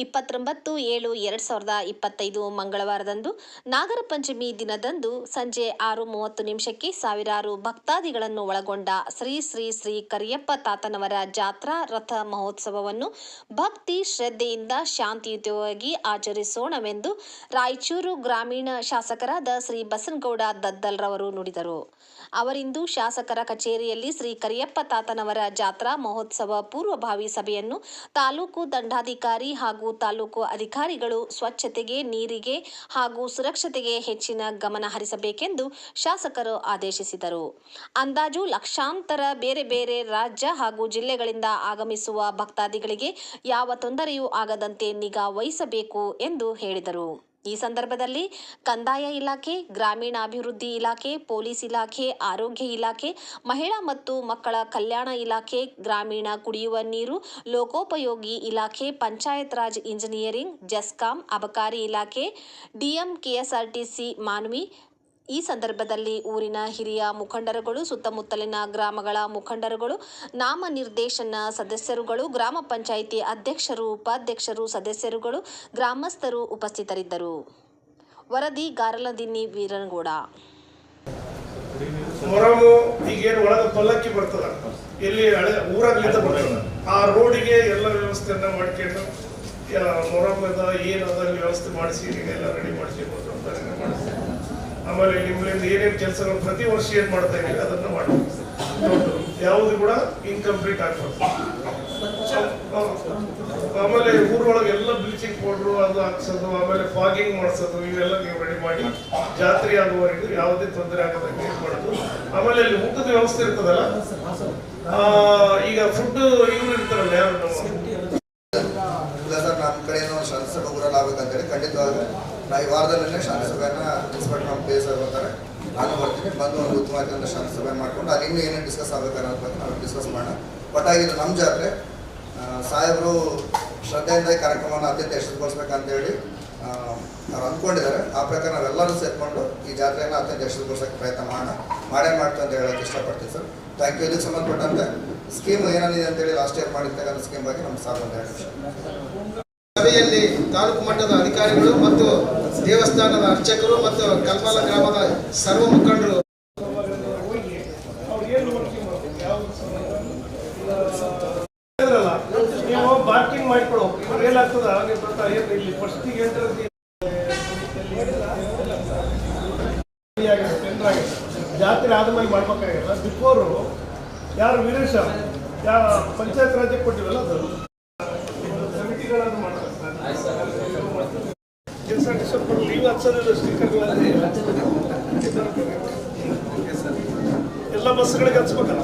ಇಪ್ಪತ್ತೊಂಬತ್ತು ಏಳು ಎರಡು ಸಾವಿರದ ಇಪ್ಪತ್ತೈದು ಮಂಗಳವಾರದಂದು ನಾಗರ ಪಂಚಮಿ ದಿನದಂದು ಸಂಜೆ ಆರು ಮೂವತ್ತು ನಿಮಿಷಕ್ಕೆ ಸಾವಿರಾರು ಭಕ್ತಾದಿಗಳನ್ನು ಒಳಗೊಂಡ ಶ್ರೀ ಶ್ರೀ ಶ್ರೀ ಕರಿಯಪ್ಪ ತಾತನವರ ಜಾತ್ರಾ ರಥ ಮಹೋತ್ಸವವನ್ನು ಭಕ್ತಿ ಶ್ರದ್ಧೆಯಿಂದ ಶಾಂತಿಯುತವಾಗಿ ಆಚರಿಸೋಣವೆಂದು ರಾಯಚೂರು ಗ್ರಾಮೀಣ ಶಾಸಕರಾದ ಶ್ರೀ ಬಸನಗೌಡ ದದ್ದಲ್ರವರು ನುಡಿದರು. ಅವರಿಂದು ಶಾಸಕರ ಕಚೇರಿಯಲ್ಲಿ ಶ್ರೀ ಕರಿಯಪ್ಪ ತಾತನವರ ಜಾತ್ರಾ ಮಹೋತ್ಸವ ಪೂರ್ವಭಾವಿ ಸಭೆಯನ್ನು ತಾಲೂಕು ದಂಡಾಧಿಕಾರಿ ಹಾಗೂ ತಾಲೂಕು ಅಧಿಕಾರಿಗಳು ಸ್ವಚ್ಛತೆಗೆ, ನೀರಿಗೆ ಹಾಗೂ ಸುರಕ್ಷತೆಗೆ ಹೆಚ್ಚಿನ ಗಮನ ಹರಿಸಬೇಕೆಂದು ಶಾಸಕರು ಆದೇಶಿಸಿದರು. ಅಂದಾಜು ಲಕ್ಷಾಂತರ ಬೇರೆ ಬೇರೆ ರಾಜ್ಯ ಹಾಗೂ ಜಿಲ್ಲೆಗಳಿಂದ ಆಗಮಿಸುವ ಭಕ್ತಾದಿಗಳಿಗೆ ಯಾವ ತೊಂದರೆಯೂ ಆಗದಂತೆ ನಿಗಾ ವಹಿಸಬೇಕು ಎಂದು ಹೇಳಿದರು. ಈ ಸಂದರ್ಭದಲ್ಲಿ ಕಂದಾಯ ಇಲಾಖೆ, ಗ್ರಾಮೀಣಾಭಿವೃದ್ಧಿ ಇಲಾಖೆ, ಪೊಲೀಸ್ ಇಲಾಖೆ, ಆರೋಗ್ಯ ಇಲಾಖೆ, ಮಹಿಳಾ ಮತ್ತು ಮಕ್ಕಳ ಕಲ್ಯಾಣ ಇಲಾಖೆ, ಗ್ರಾಮೀಣ ಕುಡಿಯುವ ನೀರು, ಲೋಕೋಪಯೋಗಿ ಇಲಾಖೆ ಪಂಚಾಯತ್ ರಾಜ್ ಇಂಜಿನಿಯರಿಂಗ್, ಜೆಸ್ಕಾಂ, ಅಬಕಾರಿ ಇಲಾಖೆ, ಡಿಎಂ ಕೆಎಸ್ಆರ್ಟಿಸಿ, ಮಾನ್ವಿ ಈ ಸಂದರ್ಭದಲ್ಲಿ ಊರಿನ ಹಿರಿಯ ಮುಖಂಡರುಗಳು, ಸುತ್ತಮುತ್ತಲಿನ ಗ್ರಾಮಗಳ ಮುಖಂಡರುಗಳು, ನಾಮ ನಿರ್ದೇಶನ ಸದಸ್ಯರುಗಳು, ಗ್ರಾಮ ಪಂಚಾಯಿತಿ ಅಧ್ಯಕ್ಷರು, ಉಪಾಧ್ಯಕ್ಷರು ಸದಸ್ಯರುಗಳು, ಗ್ರಾಮಸ್ಥರು ಉಪಸ್ಥಿತರಿದ್ದರು. ವರದಿ ಗಾರಲದಿನ್ನಿ ವೀರನಗೌಡ. ಮೊರಮು ಈಗೇನು ಒಳಗೆ ಪಲ್ಲಕ್ಕಿ ಬರ್ತದ? ಎಲ್ಲಿ ಹಳೆ ಊರಾಗ್ಲಿಂದ ಬರ್ತದ? ಆ ರೋಡಿಗೆ ಎಲ್ಲ ವ್ಯವಸ್ಥೆಯನ್ನ ಮಾಡ್ಕೊಂಡು ಮೊರಮದ ಏನದ ಅಲ್ಲಿ ವ್ಯವಸ್ಥೆ ಮಾಡಿಸಿ ಎಲ್ಲ ರೆಡಿ ಮಾಡಿಸಿ ಆಮೇಲೆ ನಿಮ್ಮಲ್ಲಿ ಏನೇನು ಕೆಲಸಗಳು ಪ್ರತಿ ವರ್ಷ ಏನ್ ಮಾಡ್ತಾ ಇದ್ದೀವಿ ಅದನ್ನ ಮಾಡಿ. ಯಾವುದು ಕೂಡ ಇನ್ಕಂಪ್ಲೀಟ್ ಆಗ್ಬಾರ್ದು. ಆಮೇಲೆ ಊರೊಳಗೆ ಎಲ್ಲ ಬ್ಲೀಚಿಂಗ್ ಪೌಡ್ರು ಅದು ಹಾಕ್ಸೋದು, ಆಮೇಲೆ ಫಾಗಿಂಗ್ ಮಾಡಿಸೋದು, ಇವೆಲ್ಲ ನೀವು ರೆಡಿ ಮಾಡಿ. ಜಾತ್ರೆ ಆಗುವವರೆಗೂ ಯಾವುದೇ ತೊಂದರೆ ಆಗದಂಗೆ ಇದು ಮಾಡೋದು ಆಮೇಲೆ ಅಲ್ಲಿ ಊಟದ ವ್ಯವಸ್ಥೆ ಇರ್ತದಲ್ಲ? ಈಗ ಫುಡ್ ಇವ್ರು ಇರ್ತಾರಲ್ಲ ಯಾರು? ನಮ್ಮ ಇಲ್ಲ ಸರ್ ನಮ್ಮ ಆಗ್ಬೇಕಂತೇಳಿ ಖಂಡಿತವಾಗಿ ನಾವು ಈ ವಾರದಲ್ಲೇ ಶಾಂತಿ ಸಭೆಯನ್ನ ಇನ್ಸ್ಪೆಕ್ಟರ್ ನಮ್ಮ ಪ್ಲೇಸ್ ಸರ್ ನಾನು ಬರ್ತೀನಿ, ಬಂದು ಒಂದು ಉತ್ತಮವಾದ ಶಾಂತಿ ಸಭೆ ಮಾಡ್ಕೊಂಡು, ಅಲ್ಲಿ ಇನ್ನೂ ಏನೇನು ಡಿಸ್ಕಸ್ ಆಗ್ಬೇಕು ಅನ್ನೋದ್ರ ಬಗ್ಗೆ ನಾವು ಡಿಸ್ಕಸ್ ಮಾಡೋಣ. ಬಟ್ ಆಗಿದ್ದು ನಮ್ಮ ಜಾತ್ರೆ ಸಾಹೇಬರು ಶ್ರದ್ಧೆಯಿಂದ ಈ ಕಾರ್ಯಕ್ರಮವನ್ನು ಅತ್ಯಂತ ಯಶಸ್ವಿಗೊಳಿಸ್ಬೇಕಂತೇಳಿ ಅವ್ರು ಅಂದ್ಕೊಂಡಿದ್ದಾರೆ. ಆ ಪ್ರಕಾರ ನಾವೆಲ್ಲರೂ ಸೇರಿಕೊಂಡು ಈ ಜಾತ್ರೆಯನ್ನು ಅತ್ಯಂತ ಯಶಸ್ವಿಗೊಳಿಸೋಕೆ ಪ್ರಯತ್ನ ಮಾಡೋಣ. ಮಾಡೇ ಮಾಡ್ತೀವಿ ಅಂತ ಹೇಳೋಕ್ಕೆ ಇಷ್ಟಪಡ್ತೀವಿ ಸರ್. ಥ್ಯಾಂಕ್ ಯು ಇದಕ್ಕೆ ಸಂಬಂಧಪಟ್ಟಂತೆ ಸ್ಕೀಮ್ ಏನೇನಿದೆ ಅಂತೇಳಿ ಲಾಸ್ಟ್ ಇಯರ್ ಮಾಡಿರ್ತಕ್ಕಂಥ ಸ್ಕೀಮ್ ಬಗ್ಗೆ ನಮ್ಮ ಸಾಕು ಅಂತ ಹೇಳಿ. ಸಭೆಯಲ್ಲಿ ತಾಲೂಕು ಮಟ್ಟದ ಅಧಿಕಾರಿಗಳು ಮತ್ತು ದೇವಸ್ಥಾನದ ಅರ್ಚಕರು ಮತ್ತು ಕಲ್ಮಲ ಗ್ರಾಮದ ಸರ್ವ ಮುಖಂಡರು. ನೀವು ಪಾರ್ಕಿಂಗ್ ಇವ್ರು ಏನಾಗ್ತದ ಇಲ್ಲಿ ಜಾತ್ರೆ ಆದ್ಮೇಲೆ ಮಾಡ್ಬೇಕಾಗಿಲ್ಲ? ಬಿಫೋರು ಯಾರು ವೀರೇಶ ಯಾವ ಪಂಚಾಯತ್ ರಾಜ್ಯಕ್ಕೆ ಕೊಟ್ಟಿವಲ್ಲ ಅದು? ನೀವು ಸ್ಟಿಕ್ಕರ್ಗಳಲ್ಲಿ ಎಲ್ಲ ಬಸ್ಗಳಿಗೆ ಹಚ್ಬೇಕಲ್ಲ.